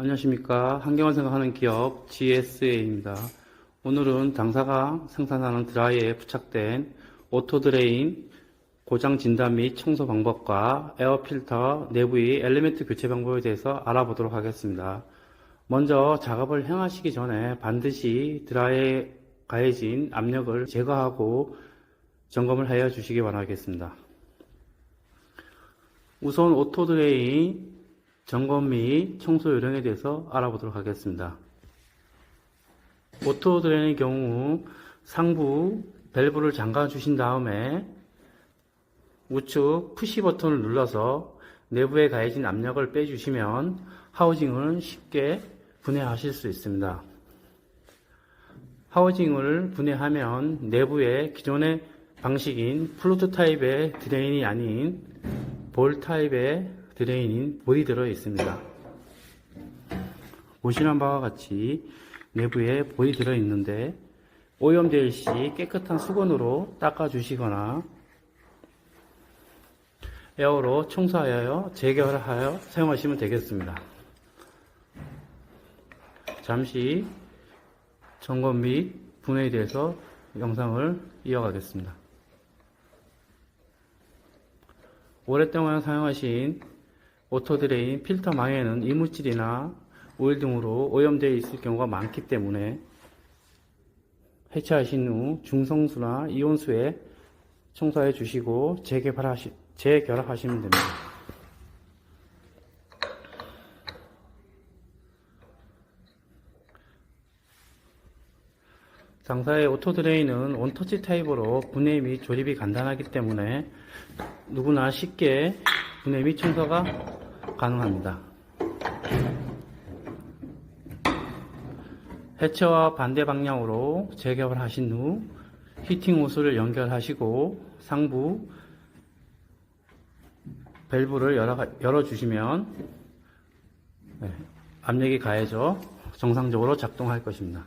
안녕하십니까. 환경을 생각하는 기업 GSA입니다. 오늘은 당사가 생산하는 드라이에 부착된 오토드레인 고장 진단 및 청소 방법과 에어필터 내부의 엘리멘트 교체 방법에 대해서 알아보도록 하겠습니다. 먼저 작업을 행하시기 전에 반드시 드라이에 가해진 압력을 제거하고 점검을 하여 주시기 바라겠습니다. 우선 오토드레인 점검 및 청소 요령에 대해서 알아보도록 하겠습니다. 오토 드레인의 경우 상부 밸브를 잠가 주신 다음에 우측 푸시 버튼을 눌러서 내부에 가해진 압력을 빼주시면 하우징을 쉽게 분해하실 수 있습니다. 하우징을 분해하면 내부에 기존의 방식인 플루트 타입의 드레인이 아닌 볼 타입의 드레인인 들어 있습니다. 보시는 바와 같이 내부에 볼이 들어 있는데 오염될 시 깨끗한 수건으로 닦아 주시거나 에어로 청소하여 재결하여 사용하시면 되겠습니다. 잠시 점검 및 분해에 대해서 영상을 이어가겠습니다. 오랫동안 사용하신 오토드레인 필터 망에는 이물질이나 오일 등으로 오염되어 있을 경우가 많기 때문에 해체하신 후 중성수나 이온수에 청소해 주시고 재개발하시, 재결합하시면 됩니다. 당사의 오토드레인은 원터치 타입으로 분해 및 조립이 간단하기 때문에 누구나 쉽게 분해 및 청소가 가능합니다. 해체와 반대 방향으로 재ገብ을 하신 후 히팅 호스를 연결하시고 상부 밸브를 열어, 열어주시면 네, 압력이 가해져 정상적으로 작동할 것입니다.